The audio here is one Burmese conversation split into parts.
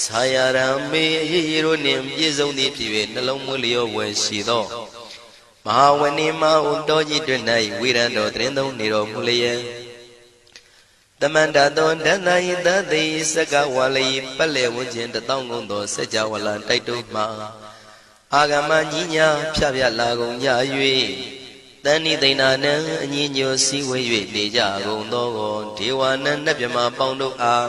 ဆာယရံမေအရေးရတို့နှင့်ပြည့်စုံသည်ဖြစ်၍နှလုံးမွေးလျောဝယ်ရှိသောမဟာဝဏိမဟုတော်ကြီးတွင်၌ဝိရံတော်တရင်သုံးနေတော်မူလျက်တမန္တသောဒန္တာယသတိစကဝါလိပက်လေဝန်းကျင်တထောင်ကုန်သောစัจ java လံတိုက်တို့မှာအာဂမညီညာဖြပြလာကုန်ကြ၍တဏိသိဏနံအညီညွတ်စည်းဝေး၍နေကြကုန်သောဒေဝနံနတ်မြမပေါင်းတို့အား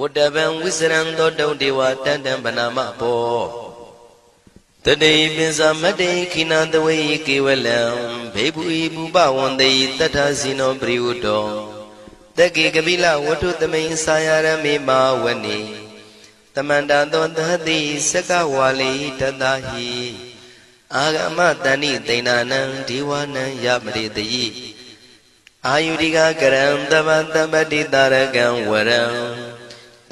ဝတ္တဗံဝိစရံသောတုံဒေဝတန်တံဗနာမဘောတတိပိစမတေခိနတဝေကေဝလံဘေဘူဤဘူပဝန္တေတတ္ထဇိနောပရိဝတ္တောတကေကပိလဝတ္ထုသမိန်စာယရမေမာဝနေတမန္တသောသတိစကဝါလိတတဟိအာဂမတဏိတိဏနံဒီဝနံယမရိတယိအာယုရိကကရံတမတမတိတာရကံဝရံ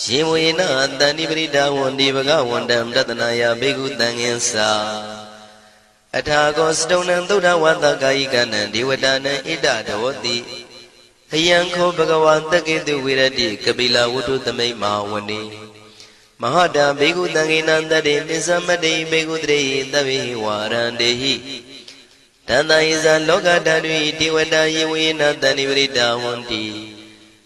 ရှင်ဝေနတန္တိပရိဒါဝန္ဒီဘဂဝန္တံတတနာယဘိက္ခုတံငင်္စာအထာကောစတုံနံသုဒ္ဓဝတ္တကာယိကနံဒေဝတာနံဣဒဒေဝတိအယံခောဘဂဝါတက္ကေတုဝိရတိကပိလဝတ္ထုသမိတ်မာဝနေမဟာတံဘေကုတံဂိနံတတေပိသမတေဘေကုတရေသဗ္ဗေဝါရန္တေဟိတန္တယိဇာလောကဓာတုတေဝတာယေဝေနတန္တိပရိတာဝန္တိ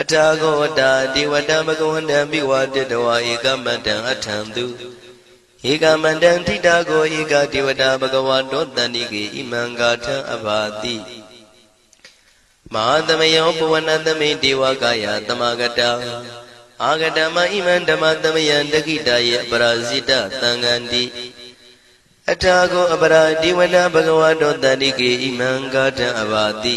အထာဂောတာဒီဝတံဘဂဝန္တံပိဝါတတဝါဧကမတံအထံသူဧကမတံထိတာကိုဧကဒေဝတာဘဂဝါတောတန္တိကေဣမံဂါထံအဘာတိမဟာသမယောပဝနသမိဒေဝကာယသမဂတအာဂတမဣမံဓမ္မသမယံတခိတယေပရာဇိတသံဃန္တိအထာကိုအပရာဒီဝနာဘဂဝတောတန္တိကေဣမံဂါထံအဘာတိ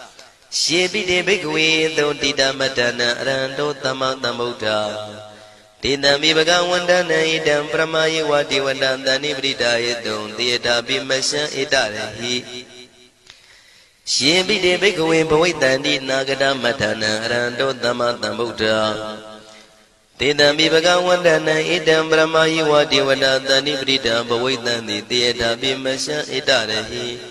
ရှေပိတေဘိကဝေသောတိတမတနံအရဟံတောသမ္မာသမ္ဗုဒ္ဓတေတံမိဘဂဝန္တနံဣတံပရမယေဝတိဝတံတဏိပရိဒါယေတုံတေတာပိမရှံဣတရဟိရှင်ပိတေဘိကဝေဘဝိတန္တိနာဂတမထနံအရဟံတောသမ္မာသမ္ဗုဒ္ဓတေတံမိဘဂဝန္တနံဣတံပရမယိဝတိဝတတန္တိပရိတံဘဝိတံတိတေတာပိမရှံဣတရဟိ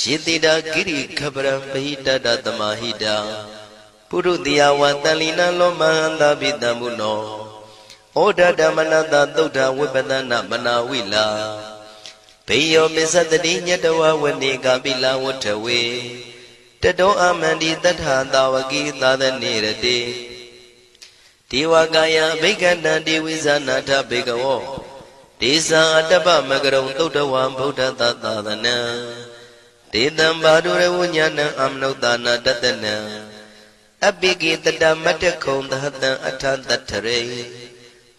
ယေတိတာကိရိခပရံပဟိတတသမာဟိတာပုရုတိယဝတန်လီနာလောမဟန္တာပိတံမုနောဩဒဓမ္မနတသုဒ္ဓဝိပဒနာမနာဝိလာဘေယောပစ္စတတိညတဝဝနေကပိလဝထဝေတတောအမန္တိတထသာဝကိသာသနေရတိဒေဝကာယဘိက္ခန္တံဒေဝိဇာနာထဘေကဝောဒေဇာအတ္တပမကရုံသုတ်တဝံဗုဒ္ဓတသာသနံ ဒေတံဘာဒုရဝဉာဏံအမနုဿာနာတတနံအပိကိတတမတ္တခုံသဟတံအထတထရေ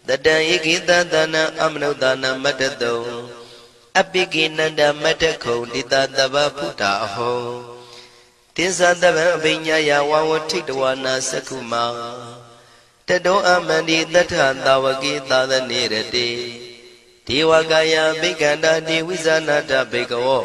တတံဧကိတသနံအမနုဿာနာမတ္တတုံအပိကိနန္ဒမတ္တခုံတိတတဗ္ဗဖုတာအဟောတိသတဗံအပိညာယဝဝထိတဝနာသက္ခုမာတတောအမန္တိတထသာဝကိသာသနေရတိဒေဝကာယဘိက္ခန္တာဒေဝိဇာနာတဘေကဝော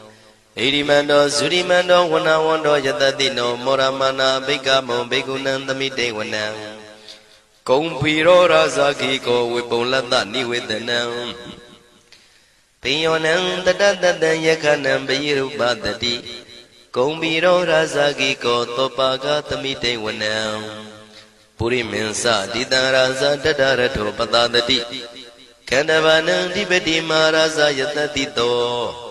ဣရိမန္တောသုရိမန္တောဝနဝန္တောယတတိနောမောရမနာဘိကမုံဘေကုဏံသမိတေဝနံကုံဖီရောရာဇာခိကောဝေပုံလတ္တနိဝေဒနံပိယောနံတတတတံယခဏံပိရုပတတိကုံဖီရောရာဇာခိကောသောပါကသမိတေဝနံပုရိမင်းစတိတံရာဇာတတရထောပတတတိခန္ဓဗာနံဓိပတိမာရာဇာယတတိတော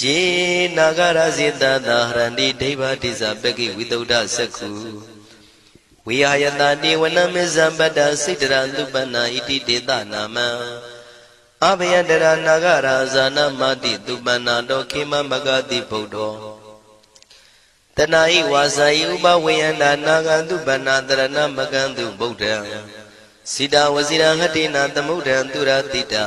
ယေနာဂရဇေတသာဟရန္တိဒိဗ္ဗတိဇပကိဝိတုဒ္ဓသက္ခုဝိဟာယတတိဝနမေဇံပတ္တစိတရသုပနာဣတိတေတနာမံအဘယတရနာဂရာဇာနမတိသုပနာတောခေမမဂတိဗုဒ္ဓောတဏှာဤဝါစာဤဥပဝေယန္တာနာဂန္တုပဏတရဏမကံတုဗုဒ္ဓံစိတာဝစီရဟတိနာသမုဒ္ဒံသူရတိတာ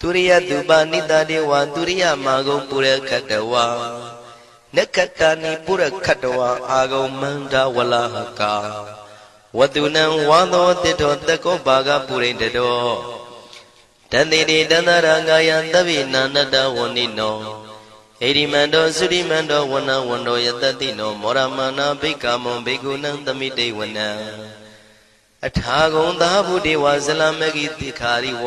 သူရိယသူပနိတတေဝသူရိယမာဂုံပုရခတဝနက္ခတဏိပုရခတဝအာဂုံမန္တဝလဟကာဝတုနံဝါသောတိတောတကောဘာဂပုရိတတောတန်တိတေတန္တရာငာယသဗ္ဗိနန္တတဝဏိနောဣရိမန္တောသုရိမန္တောဝဏဝန္တောယတတိနောမောရမနာဘိကမုံဘေကုဏံသမိတေဝနံအထာဂုံသာဘုဒေဝဇလမဂိတိခာရိဝ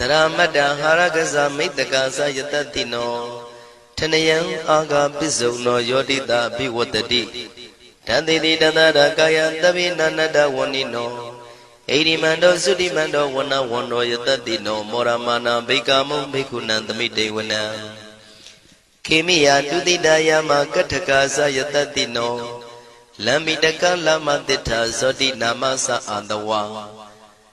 တရမတ္တဟာရကဇမိတ္တကသယတတိနောထနယံအာဂပစ္စုံနောယောတိတာဘိဝတ္တိတန်တိတိတတရကာယတဗိနန္တဝဏိနောဣရိမန္တောသုတိမန္တောဝနဝန္တောယတတိနောမောရမနာဘိကာမုံဘိက္ခုနံသမိတေဝနံခေမိယတုတိတယမကထကာသယတတိနောလမ္မိတကလမတိထာဇောတိနာမသအာတဝါ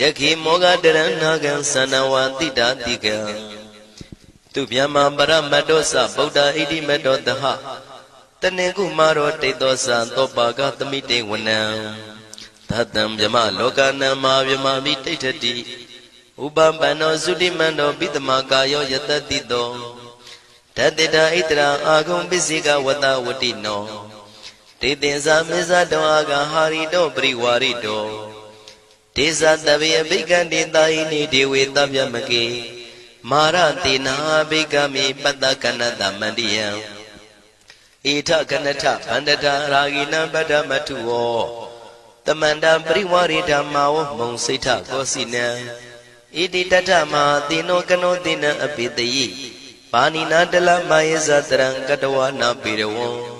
တခိမောဂတရဏကံသနဝတိတာတိကံသူဗျမပရမတ္တောသဗုဒ္ဓဣတိမတ္တောတဟတနေကုမာရောတိတ်သောသံသောပါကသမိတေဝနံသတ္တံမြမလောကနံမာမြမမိတိဋ္ဌတိဥပပန္နောသုတိမန္တောပိတမကာယောယတတိတောတတေတာဣတရာအာဂုံပစ္စေကဝတဝတိနောတေတင်္ဇာမေဇတောအာဂဟာရိတောပရိဝါရိတော ဒေသတဗေအဘိကံတေတာယိနိဒေဝေတဗျမကေမာရတေနာဘိကမိပတ္တကနတမန္တိယံဣထကနထဗန္တတာရာဂိနံပတ္တမထုဝောတမန္တပရိဝရိဓမ္မာဝမုံစိဋ္ဌကောစီနံဣတိတထမဟာတိနောကနောတိနံအပိတယိပါဏိနာတလမယေဇတရံကတဝနာပေရဝံ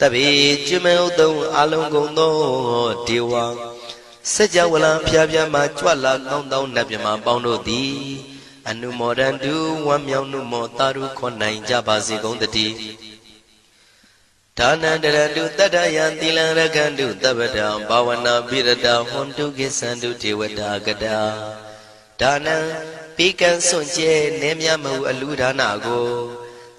တပိကျွမေဥတုံအလုံးကုန်သောဒေဝစัจ java လံဖျားဖျားမှကြွလာကောင်းသောနတ်မြမပေါင်းတို့သည်အနုမောဒန္တုဝမ်းမြောက်နှုမောတာရုခွန်နိုင်ကြပါစေကုန်တည်းဒါနန္တရတုတတ္တယံသီလံရကန္တုတပ္ပတံဘာဝနာပိရတဟွန်တုကိသန္တုဒေဝတာကတာဒါနံပိကံစွန့်ကျဲနေမြမဟုအလူဒါနကို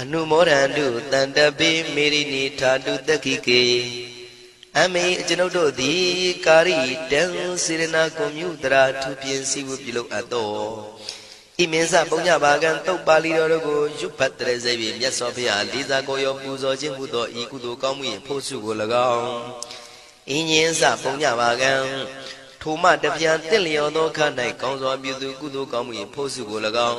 အနုမောဒန္တုတန်တပိမေရိနိထာတုတခိကေအမေကျွန်ုပ်တို့သည်ကာရိတံစေရနာကွန်မြူတရာထူပြင်းစီဝပြုလုပ်အပ်တော်ဣမင်းစပုံညဘာကံတုတ်ပါဠိတော်တို့ကိုရွတ်ဖတ်တရစေပြီမြတ်စွာဘုရားလေးစားကိုရောပူဇော်ခြင်းဟူသောဤကုသိုလ်ကောင်းမှု၏ဖို့စုကို၎င်းအင်းញင်းစပုံညဘာကံထိုမှတပြန်တင့်လျော်သောခ၌ကောင်းစွာပြုသူကုသိုလ်ကောင်းမှု၏ဖို့စုကို၎င်း